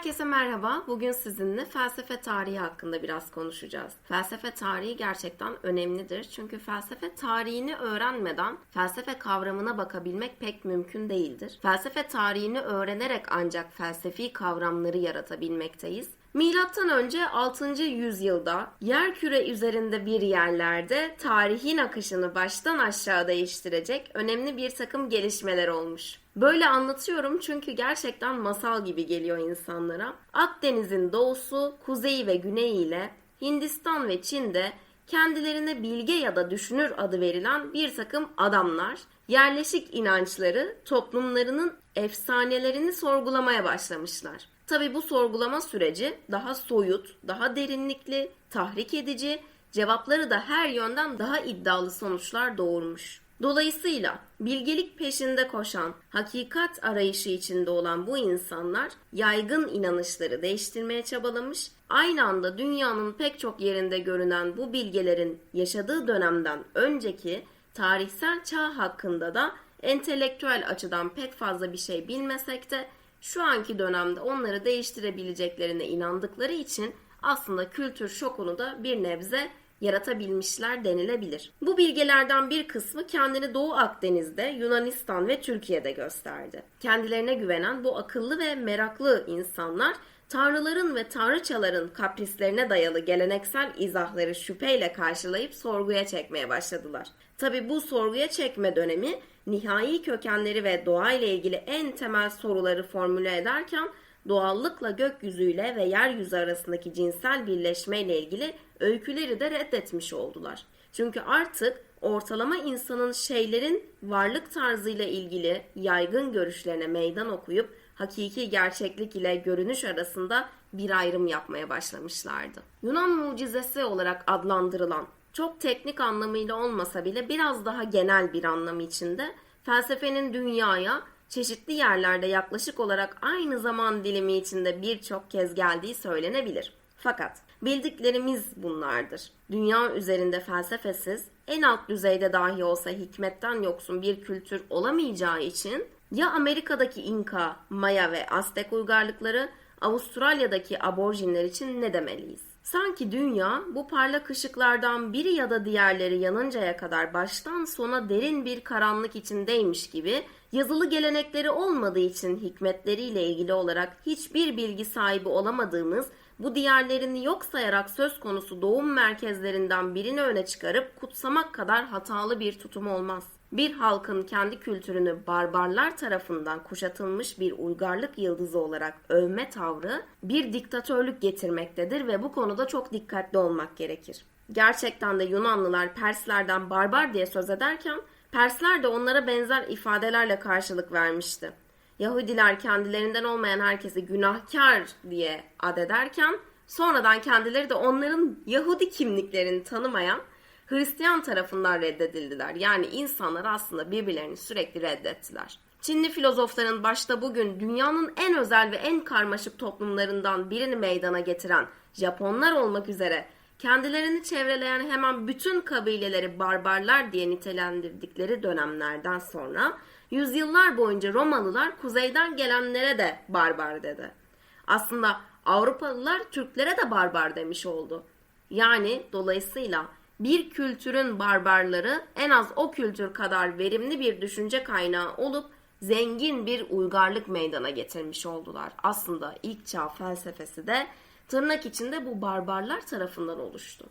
Herkese merhaba. Bugün sizinle felsefe tarihi hakkında biraz konuşacağız. Felsefe tarihi gerçekten önemlidir. Çünkü felsefe tarihini öğrenmeden felsefe kavramına bakabilmek pek mümkün değildir. Felsefe tarihini öğrenerek ancak felsefi kavramları yaratabilmekteyiz. Milattan önce 6. yüzyılda yer küre üzerinde bir yerlerde tarihin akışını baştan aşağı değiştirecek önemli bir takım gelişmeler olmuş. Böyle anlatıyorum çünkü gerçekten masal gibi geliyor insanlara. Akdeniz'in doğusu, kuzeyi ve güneyi ile Hindistan ve Çin'de kendilerine bilge ya da düşünür adı verilen bir takım adamlar yerleşik inançları, toplumlarının efsanelerini sorgulamaya başlamışlar. Tabi bu sorgulama süreci daha soyut, daha derinlikli, tahrik edici, cevapları da her yönden daha iddialı sonuçlar doğurmuş. Dolayısıyla bilgelik peşinde koşan, hakikat arayışı içinde olan bu insanlar yaygın inanışları değiştirmeye çabalamış, aynı anda dünyanın pek çok yerinde görünen bu bilgelerin yaşadığı dönemden önceki tarihsel çağ hakkında da entelektüel açıdan pek fazla bir şey bilmesek de şu anki dönemde onları değiştirebileceklerine inandıkları için aslında kültür şokunu da bir nebze yaratabilmişler denilebilir. Bu bilgelerden bir kısmı kendini Doğu Akdeniz'de, Yunanistan ve Türkiye'de gösterdi. Kendilerine güvenen bu akıllı ve meraklı insanlar tanrıların ve tanrıçaların kaprislerine dayalı geleneksel izahları şüpheyle karşılayıp sorguya çekmeye başladılar. Tabi bu sorguya çekme dönemi nihai kökenleri ve doğayla ilgili en temel soruları formüle ederken doğallıkla gökyüzüyle ve yeryüzü arasındaki cinsel birleşmeyle ilgili öyküleri de reddetmiş oldular. Çünkü artık ortalama insanın şeylerin varlık tarzıyla ilgili yaygın görüşlerine meydan okuyup hakiki gerçeklik ile görünüş arasında bir ayrım yapmaya başlamışlardı. Yunan mucizesi olarak adlandırılan çok teknik anlamıyla olmasa bile biraz daha genel bir anlamı içinde felsefenin dünyaya çeşitli yerlerde yaklaşık olarak aynı zaman dilimi içinde birçok kez geldiği söylenebilir. Fakat bildiklerimiz bunlardır. Dünya üzerinde felsefesiz, en alt düzeyde dahi olsa hikmetten yoksun bir kültür olamayacağı için ya Amerika'daki İnka, Maya ve Aztek uygarlıkları, Avustralya'daki aborjinler için ne demeliyiz? Sanki dünya bu parlak ışıklardan biri ya da diğerleri yanıncaya kadar baştan sona derin bir karanlık içindeymiş gibi yazılı gelenekleri olmadığı için hikmetleriyle ilgili olarak hiçbir bilgi sahibi olamadığımız bu diğerlerini yok sayarak söz konusu doğum merkezlerinden birini öne çıkarıp kutsamak kadar hatalı bir tutum olmaz. Bir halkın kendi kültürünü barbarlar tarafından kuşatılmış bir uygarlık yıldızı olarak övme tavrı bir diktatörlük getirmektedir ve bu konuda çok dikkatli olmak gerekir. Gerçekten de Yunanlılar Perslerden barbar diye söz ederken Persler de onlara benzer ifadelerle karşılık vermişti. Yahudiler kendilerinden olmayan herkesi günahkar diye adederken sonradan kendileri de onların Yahudi kimliklerini tanımayan Hristiyan tarafından reddedildiler. Yani insanlar aslında birbirlerini sürekli reddettiler. Çinli filozofların başta bugün dünyanın en özel ve en karmaşık toplumlarından birini meydana getiren Japonlar olmak üzere kendilerini çevreleyen hemen bütün kabileleri barbarlar diye nitelendirdikleri dönemlerden sonra yüzyıllar boyunca Romalılar kuzeyden gelenlere de barbar dedi. Aslında Avrupalılar Türklere de barbar demiş oldu. Yani dolayısıyla bir kültürün barbarları en az o kültür kadar verimli bir düşünce kaynağı olup zengin bir uygarlık meydana getirmiş oldular. Aslında ilk çağ felsefesi de tırnak içinde bu barbarlar tarafından oluştu.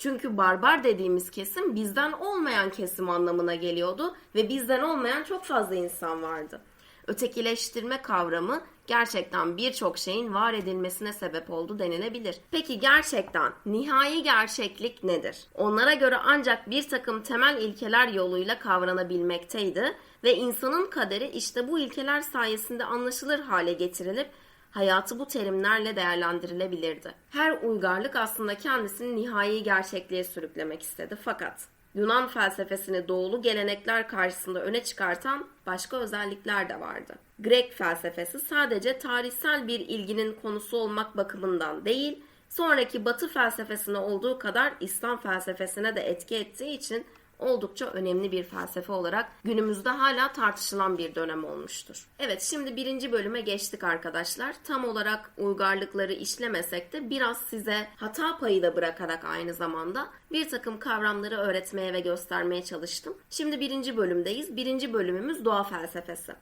Çünkü barbar dediğimiz kesim bizden olmayan kesim anlamına geliyordu ve bizden olmayan çok fazla insan vardı. Ötekileştirme kavramı gerçekten birçok şeyin var edilmesine sebep oldu denilebilir. Peki gerçekten nihai gerçeklik nedir? Onlara göre ancak bir takım temel ilkeler yoluyla kavranabilmekteydi ve insanın kaderi işte bu ilkeler sayesinde anlaşılır hale getirilip hayatı bu terimlerle değerlendirilebilirdi. Her uygarlık aslında kendisini nihai gerçekliğe sürüklemek istedi fakat Yunan felsefesini doğulu gelenekler karşısında öne çıkartan başka özellikler de vardı. Grek felsefesi sadece tarihsel bir ilginin konusu olmak bakımından değil, sonraki Batı felsefesine olduğu kadar İslam felsefesine de etki ettiği için oldukça önemli bir felsefe olarak günümüzde hala tartışılan bir dönem olmuştur. Evet şimdi birinci bölüme geçtik arkadaşlar. Tam olarak uygarlıkları işlemesek de biraz size hata payı da bırakarak aynı zamanda bir takım kavramları öğretmeye ve göstermeye çalıştım. Şimdi birinci bölümdeyiz. Birinci bölümümüz doğa felsefesi.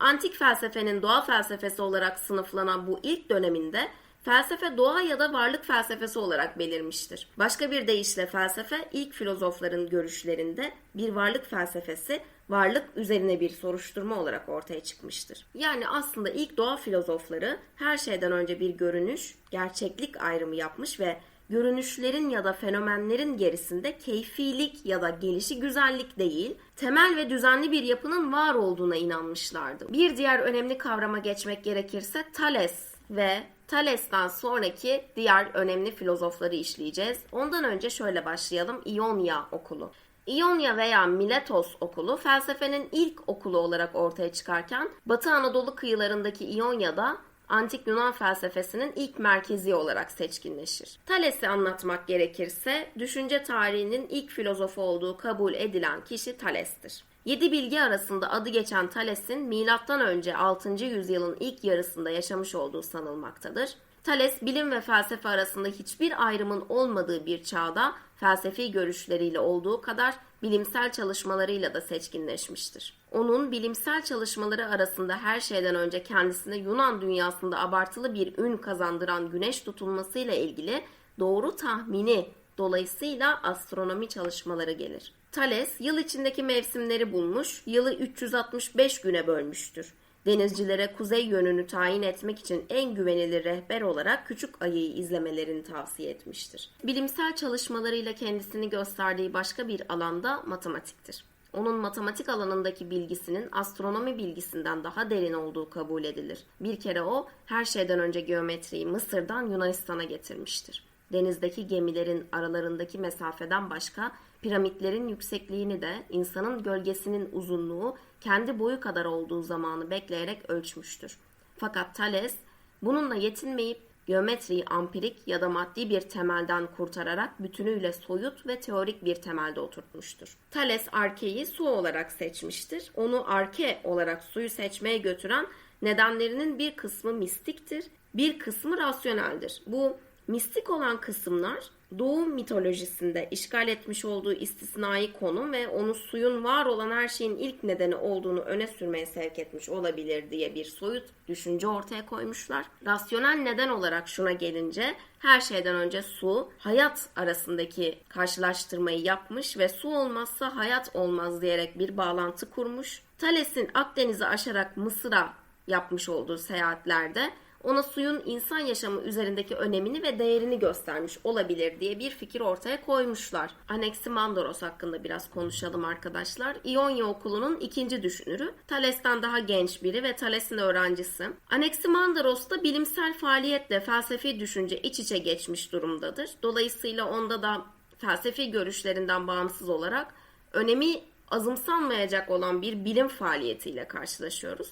Antik felsefenin doğa felsefesi olarak sınıflanan bu ilk döneminde felsefe doğa ya da varlık felsefesi olarak belirmiştir. Başka bir deyişle felsefe ilk filozofların görüşlerinde bir varlık felsefesi, varlık üzerine bir soruşturma olarak ortaya çıkmıştır. Yani aslında ilk doğa filozofları her şeyden önce bir görünüş, gerçeklik ayrımı yapmış ve görünüşlerin ya da fenomenlerin gerisinde keyfilik ya da gelişi güzellik değil, temel ve düzenli bir yapının var olduğuna inanmışlardı. Bir diğer önemli kavrama geçmek gerekirse Thales ve Thales'tan sonraki diğer önemli filozofları işleyeceğiz. Ondan önce şöyle başlayalım. İonya okulu. İonya veya Miletos okulu felsefenin ilk okulu olarak ortaya çıkarken Batı Anadolu kıyılarındaki İonya'da antik Yunan felsefesinin ilk merkezi olarak seçkinleşir. Thales'i anlatmak gerekirse düşünce tarihinin ilk filozofu olduğu kabul edilen kişi Thales'tir. Yedi bilgi arasında adı geçen Thales'in M.Ö. 6. yüzyılın ilk yarısında yaşamış olduğu sanılmaktadır. Thales, bilim ve felsefe arasında hiçbir ayrımın olmadığı bir çağda felsefi görüşleriyle olduğu kadar bilimsel çalışmalarıyla da seçkinleşmiştir. Onun bilimsel çalışmaları arasında her şeyden önce kendisine Yunan dünyasında abartılı bir ün kazandıran güneş tutulmasıyla ilgili doğru tahmini dolayısıyla astronomi çalışmaları gelir. Thales yıl içindeki mevsimleri bulmuş, yılı 365 güne bölmüştür. Denizcilere kuzey yönünü tayin etmek için en güvenilir rehber olarak küçük ayıyı izlemelerini tavsiye etmiştir. Bilimsel çalışmalarıyla kendisini gösterdiği başka bir alanda matematiktir. Onun matematik alanındaki bilgisinin astronomi bilgisinden daha derin olduğu kabul edilir. Bir kere o her şeyden önce geometriyi Mısır'dan Yunanistan'a getirmiştir. Denizdeki gemilerin aralarındaki mesafeden başka piramitlerin yüksekliğini de insanın gölgesinin uzunluğu kendi boyu kadar olduğu zamanı bekleyerek ölçmüştür. Fakat Thales bununla yetinmeyip geometriyi ampirik ya da maddi bir temelden kurtararak bütünüyle soyut ve teorik bir temelde oturtmuştur. Thales arkeyi su olarak seçmiştir. Onu arke olarak suyu seçmeye götüren nedenlerinin bir kısmı mistiktir, bir kısmı rasyoneldir. Bu mistik olan kısımlar Doğu mitolojisinde işgal etmiş olduğu istisnai konum ve onu suyun var olan her şeyin ilk nedeni olduğunu öne sürmeye sevk etmiş olabilir diye bir soyut düşünce ortaya koymuşlar. Rasyonel neden olarak şuna gelince her şeyden önce su, hayat arasındaki karşılaştırmayı yapmış ve su olmazsa hayat olmaz diyerek bir bağlantı kurmuş. Thales'in Akdeniz'i aşarak Mısır'a yapmış olduğu seyahatlerde ona suyun insan yaşamı üzerindeki önemini ve değerini göstermiş olabilir diye bir fikir ortaya koymuşlar. Anaximandoros hakkında biraz konuşalım arkadaşlar. İonya okulunun ikinci düşünürü. Thales'ten daha genç biri ve Thales'in öğrencisi. Anaximandoros da bilimsel faaliyetle felsefi düşünce iç içe geçmiş durumdadır. Dolayısıyla onda da felsefi görüşlerinden bağımsız olarak önemi azımsanmayacak olan bir bilim faaliyetiyle karşılaşıyoruz.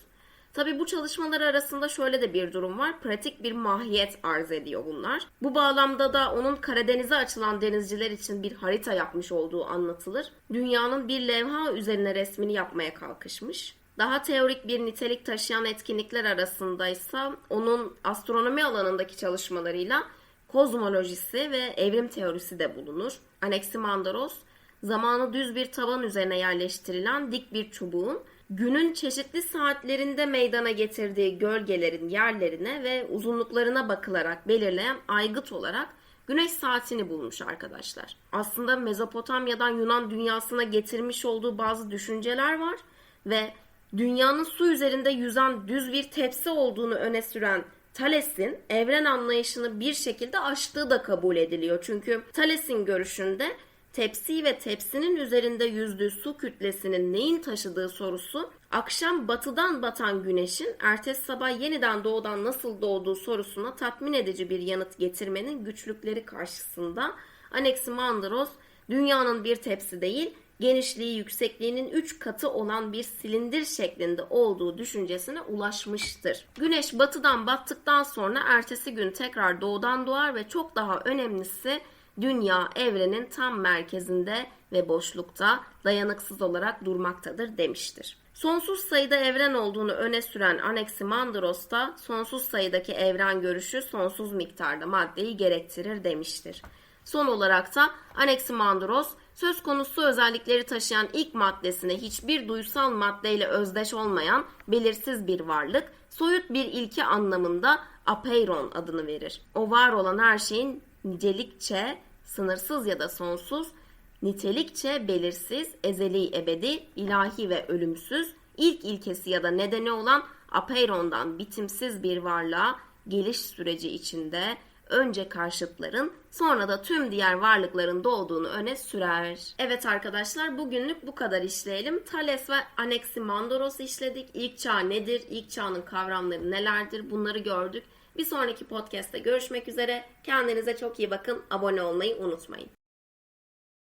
Tabi bu çalışmalar arasında şöyle de bir durum var. Pratik bir mahiyet arz ediyor bunlar. Bu bağlamda da onun Karadeniz'e açılan denizciler için bir harita yapmış olduğu anlatılır. Dünyanın bir levha üzerine resmini yapmaya kalkışmış. Daha teorik bir nitelik taşıyan etkinlikler arasındaysa onun astronomi alanındaki çalışmalarıyla kozmolojisi ve evrim teorisi de bulunur. Anaximandoros zamanı düz bir taban üzerine yerleştirilen dik bir çubuğun günün çeşitli saatlerinde meydana getirdiği gölgelerin yerlerine ve uzunluklarına bakılarak belirleyen aygıt olarak güneş saatini bulmuş arkadaşlar. Aslında Mezopotamya'dan Yunan dünyasına getirmiş olduğu bazı düşünceler var ve dünyanın su üzerinde yüzen düz bir tepsi olduğunu öne süren Thales'in evren anlayışını bir şekilde aştığı da kabul ediliyor. Çünkü Thales'in görüşünde tepsi ve tepsinin üzerinde yüzdüğü su kütlesinin neyin taşıdığı sorusu akşam batıdan batan güneşin ertesi sabah yeniden doğudan nasıl doğduğu sorusuna tatmin edici bir yanıt getirmenin güçlükleri karşısında Anaximandros dünyanın bir tepsi değil genişliği yüksekliğinin 3 katı olan bir silindir şeklinde olduğu düşüncesine ulaşmıştır. Güneş batıdan battıktan sonra ertesi gün tekrar doğudan doğar ve çok daha önemlisi dünya evrenin tam merkezinde ve boşlukta dayanıksız olarak durmaktadır demiştir. Sonsuz sayıda evren olduğunu öne süren Anaximandros da sonsuz sayıdaki evren görüşü sonsuz miktarda maddeyi gerektirir demiştir. Son olarak da Anaximandros söz konusu özellikleri taşıyan ilk maddesine hiçbir duysal maddeyle özdeş olmayan belirsiz bir varlık, soyut bir ilke anlamında apeiron adını verir. O var olan her şeyin nicelikçe sınırsız ya da sonsuz, nitelikçe belirsiz, ezeli ebedi, ilahi ve ölümsüz, ilk ilkesi ya da nedeni olan apeirondan bitimsiz bir varlığa geliş süreci içinde önce karşıtların sonra da tüm diğer varlıkların doğduğunu öne sürer. Evet arkadaşlar bugünlük bu kadar işleyelim. Thales ve Anaximandros işledik. İlk çağ nedir? İlk çağın kavramları nelerdir? Bunları gördük. Bir sonraki podcast'te görüşmek üzere. Kendinize çok iyi bakın. Abone olmayı unutmayın.